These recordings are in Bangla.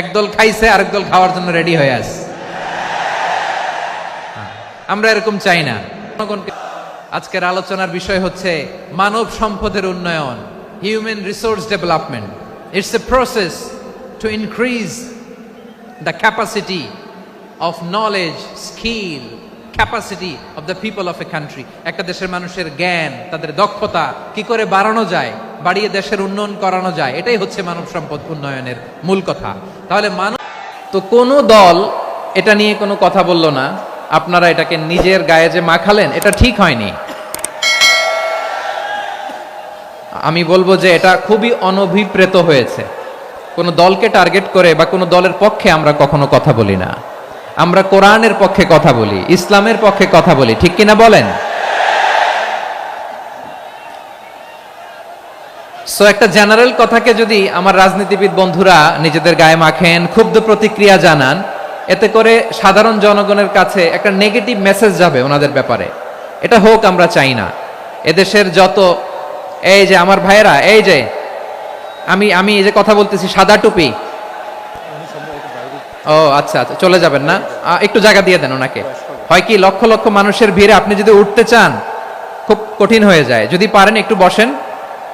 একদল খাইছে, আরেক দল খাওয়ার জন্য রেডি হয়ে আছে। আমরা এরকম চাই না। আজকের আলোচনার বিষয় হচ্ছে মানব সম্পদের উন্নয়ন human resource development it's a process to increase the capacity of knowledge skill capacity of the people of a country একটা দেশের মানুষের জ্ঞান, তাদের দক্ষতা কি করে বাড়ানো যায় বাড়িয়ে দেশের উন্নয়ন করানো যায়, এটাই হচ্ছে মানব সম্পদ উন্নয়নের মূল কথা। তাহলে মানব তো কোনো দল এটা নিয়ে কোনো কথা বলল না, আপনারা এটাকে নিজের গায়ে যে মাখালেন, এটা ঠিক হয়নি। আমি বলব যে এটা খুবই অনভিপ্রেত হয়েছে। কোনো দলকে টার্গেট করে বা কোনো দলের পক্ষে আমরা কখনো কথা বলি না। আমরা কোরআনের পক্ষে কথা বলি, ইসলামের পক্ষে কথা বলি, ঠিক কিনা বলেন? সো একটা জেনারেল কথাকে যদি আমার রাজনীতিবিদ বন্ধুরা নিজেদের গায়ে মাখেন, ক্ষুব্ধ প্রতিক্রিয়া জানান, এতে করে সাধারণ জনগণের কাছে একটা নেগেটিভ মেসেজ যাবে ওনাদের ব্যাপারে। এটা হোক, আমরা চাই না। এদেশের যত, এই যে আমার ভাইয়েরা, এই যে, আমি আমি এই যে কথা বলতেছি, সাদা টুপি। ও আচ্ছা আচ্ছা চলে যাবেন না? একটু জায়গা দিয়ে দেন ওনাকে। হয় কি, লক্ষ লক্ষ মানুষের ভিড়ে আপনি যদি উঠতে চান, খুব কঠিন হয়ে যায়। যদি পারেন, একটু বসেন।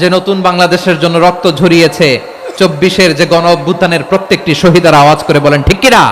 যে নতুন বাংলাদেশের জন্য রক্ত ঝরিয়েছে, চব্বিশের যে গণ অভ্যুত্থানের প্রত্যেকটি শহীদার আওয়াজ করে বলেন, ঠিক কিনা?